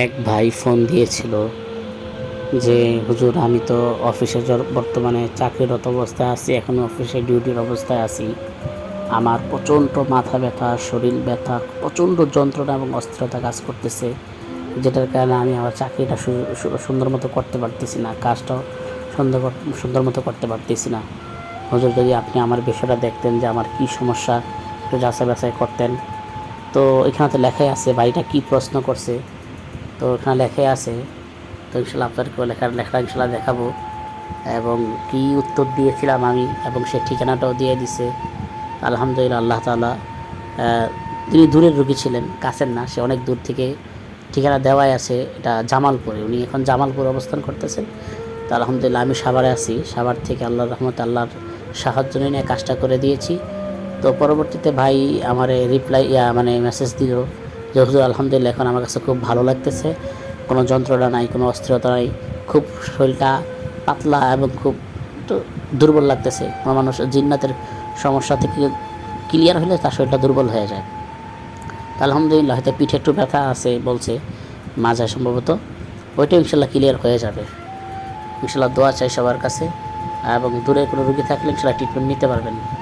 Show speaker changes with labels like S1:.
S1: এক ভাই ফোন দিয়েছিল যে, হুজুর, আমি তো অফিসে বর্তমানে চাকরিরত অবস্থায় আছি এখনও অফিসে ডিউটির অবস্থায় আছি। আমার প্রচণ্ড মাথা ব্যথা, শরীর ব্যথা, প্রচণ্ড যন্ত্রণা এবং অস্থিরতা কাজ করতেছে, যেটার কারণে আমি আমার চাকরিটা সুন্দর মতো করতে পারতেছি না, কাজটাও সুন্দর সুন্দর মতো করতে পারতেছি না। হুজুর, যদি আপনি আমার বিষয়টা দেখতেন যে আমার কি সমস্যা, একটু যাচাই বাছাই করতেন। তো এখানে তো লেখাই আছে বাড়িটা কি প্রশ্ন করছে? তো ওখানে লেখে আছে। তো ইনশাল্লাহ আপনাদেরকেও লেখার লেখা ইনশাল্লাহ দেখাবো। এবং কি উত্তর দিয়েছিলাম আমি এবং সে ঠিকানাটাও দিয়ে দিছে। আলহামদুলিল্লাহ আল্লাহ তালা তিনি দূরের রুগী ছিলেন, কাছের না, সে অনেক দূর থেকে ঠিকানা দেওয়াই আছে। এটা জামালপুরে, উনি এখন জামালপুরে অবস্থান করতেছেন। তো আলহামদুলিল্লাহ আমি সাভারে আছি। সাভার থেকে আল্লাহর রহমত আল্লাহর সাহায্য নিয়ে কাজটা করে দিয়েছি। তো পরবর্তীতে ভাই আমার রিপ্লাই মানে মেসেজ দিল যে হুজুর আলহামদুলিল্লাহ এখন আমার কাছে খুব ভালো লাগতেছে। কোনো যন্ত্রণা নাই, কোনো অস্থিরতা নাই। খুব শরীরটা পাতলা এবং খুব দুর্বল লাগতেছে। কোনো মানুষ জিন্নাতের সমস্যা থেকে ক্লিয়ার হলে তার শরীরটা দুর্বল হয়ে যায়। তো আলহামদুলিল্লাহ, হয়তো পিঠে একটু ব্যথা আছে বলছে মাঝে সম্ভবত। ওইটা ইনশাল্লাহ ক্লিয়ার হয়ে যাবে। ইনশাল্লাহ দোয়া চাই সবার কাছে। এবং দূরে কোনো রুগী থাকলে ইনশাল্লাহ ট্রিটমেন্ট নিতে পারবেন।